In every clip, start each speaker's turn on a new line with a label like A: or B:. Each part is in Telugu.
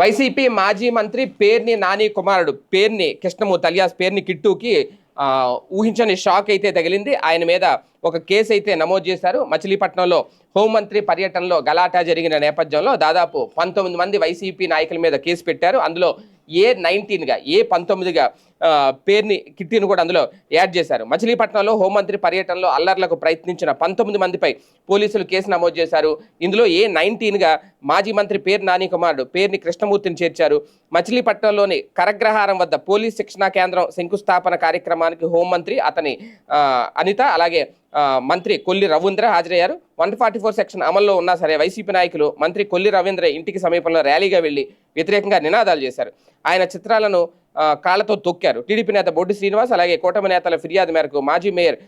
A: వైసీపీ మాజీ మంత్రి పేర్ని నాని కుమారుడు పేర్ని కృష్ణమూర్తి అలియాస్ పేర్ని కిట్టుకి ఊహించని షాక్ అయితే తగిలింది. ఆయన మీద ఒక కేసు అయితే నమోదు చేశారు. మచిలీపట్నంలో హోంమంత్రి పర్యటనలో గలాటా జరిగిన నేపథ్యంలో దాదాపు పంతొమ్మిది మంది వైసీపీ నాయకుల మీద కేసు పెట్టారు. అందులో ఏ నైన్టీన్గా ఏ పంతొమ్మిదిగా పేరుని కిట్టిని కూడా అందులో యాడ్ చేశారు. మచిలీపట్నంలో హోంమంత్రి పర్యటనలో అల్లర్లకు ప్రయత్నించిన పంతొమ్మిది మందిపై పోలీసులు కేసు నమోదు చేశారు. ఇందులో ఏ నైన్టీన్గా మాజీ మంత్రి పేరు నాని కుమారుడు పేరుని కృష్ణమూర్తిని చేర్చారు. మచిలీపట్నంలోని కరగ్రహారం వద్ద పోలీస్ శిక్షణా కేంద్రం శంకుస్థాపన కార్యక్రమానికి హోంమంత్రి అతని అనిత అలాగే మంత్రి కొల్లి రవీంద్ర హాజరయ్యారు. వన్ ఫార్టీ ఫోర్ సెక్షన్ అమల్లో ఉన్నా సరే వైసీపీ నాయకులు మంత్రి కొల్లి రవీంద్ర ఇంటికి సమీపంలో ర్యాలీగా వెళ్ళి వ్యతిరేకంగా నినాదాలు చేశారు. ఆయన చిత్రాలను కాళ్ళతో తొక్కారు. టీడీపీ నేత బొడ్డు శ్రీనివాస్ అలాగే కూటమి నేతల ఫిర్యాదు మేరకు మాజీ మేయర్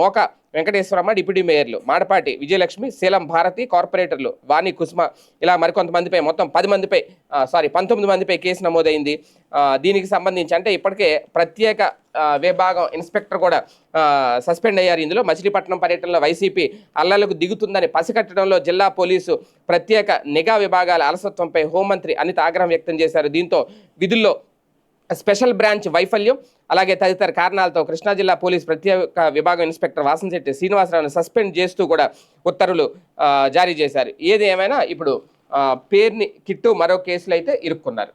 A: మోకా మోక వెంకటేశ్వరమ్మ డిప్యూటీ మేయర్లు మాడపాటి విజయలక్ష్మి శీలం భారతి కార్పొరేటర్లు వాణి కుసుమ ఇలా మరికొంతమందిపై మొత్తం పది మందిపై సారీ పంతొమ్మిది మందిపై కేసు నమోదైంది. దీనికి సంబంధించి అంటే ఇప్పటికే ప్రత్యేక విభాగం ఇన్స్పెక్టర్ కూడా సస్పెండ్ అయ్యారు ఇందులో. మచిలీపట్నం పర్యటనలో వైసీపీ అల్లలకు దిగుతుందని పసికట్టడంలో జిల్లా పోలీసు ప్రత్యేక నిఘా విభాగాల అలసత్వంపై హోంమంత్రి అనిత ఆగ్రహం వ్యక్తం చేశారు. దీంతో విధుల్లో స్పెషల్ బ్రాంచ్ వైఫల్యం. అలాగే తదితర కారణాలతో కృష్ణా జిల్లా పోలీస్ ప్రత్యేక విభాగం ఇన్స్పెక్టర్ వాసంశెట్టి శ్రీనివాసరావును సస్పెండ్ చేస్తూ కూడా ఉత్తర్వులు జారీ చేశారు. ఏది ఏమైనా ఇప్పుడు పేరుని కిట్టు మరో కేసులు అయితే ఇరుక్కున్నారు.